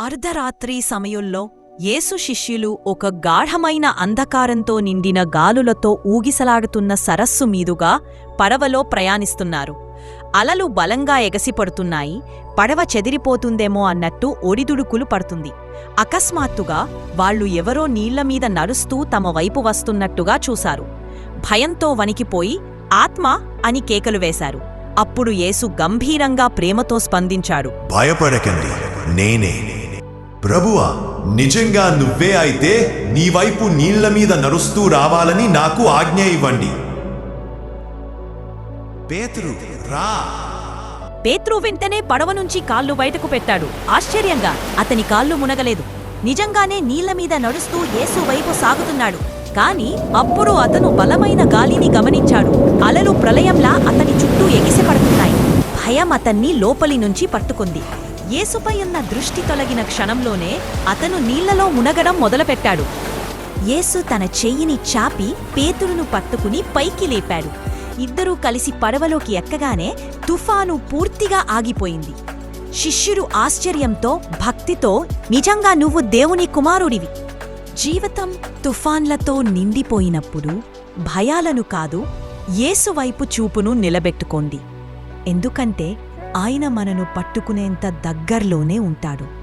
అర్ధరాత్రి సమయంలో యేసు శిష్యులు ఒక గాఢమైన అంధకారంతో నిండిన గాలులతో ఊగిసలాడుతున్న సరస్సు మీదుగా పడవలో ప్రయాణిస్తున్నారు. అలలు బలంగా ఎగసిపడుతున్నాయి పడవ చెదిరిపోతుందేమో అన్నట్టు ఒడిదుడుకులు పడుతుంది. అకస్మాత్తుగా వాళ్ళు ఎవరో నీళ్ళమీద నడుస్తూ తమ వైపు వస్తున్నట్టుగా చూశారు. భయంతో వణికిపోయి ఆత్మ అని కేకలు వేశారు. అప్పుడు యేసు గంభీరంగా ప్రేమతో స్పందించాడు. భయపడకండి నేనే ప్రభువా నిజంగా నువ్వే అయితే నీ వైపు నీళ్ళ మీద నడుస్తూ రావాలని నాకు ఆజ్ఞ ఇవ్వండి. పేతురు రా. పేత్రు వెంటనే పడవ నుంచి కాళ్ళు బయటకు పెట్టాడు. ఆశ్చర్యంగా అతని కాళ్ళు మునగలేదు. నిజంగానే నీళ్ళ మీద నడుస్తూ యేసు వైపు సాగుతున్నాడు. కాని అప్పుడు అతను బలమైన గాలిని గమనించాడు. అలలు ప్రళయంలా అతని చుట్టూ ఎగిసిపడుతున్నాయి. భయం అతన్ని లోపలి నుంచి పట్టుకుంది. యేసుపై ఉన్న దృష్టి తొలగిన క్షణంలోనే అతను నీళ్ళలో మునగడం మొదలుపెట్టాడు. యేసు తన చెయ్యిని చాపి పేతురును పట్టుకుని పైకి లేపాడు. ఇద్దరూ కలిసి పడవలోకి ఎక్కగానే తుఫాను పూర్తిగా ఆగిపోయింది. శిష్యుడు ఆశ్చర్యంతో భక్తితో నిజంగా నువ్వు దేవుని కుమారుడివి. జీవితం తుఫాన్లతో నిండిపోయినప్పుడు భయాలను కాదు యేసువైపు చూపును నిలబెట్టుకోండి. ఎందుకంటే ఆయన మనను పట్టుకునేంత దగ్గర్లోనే ఉంటాడు.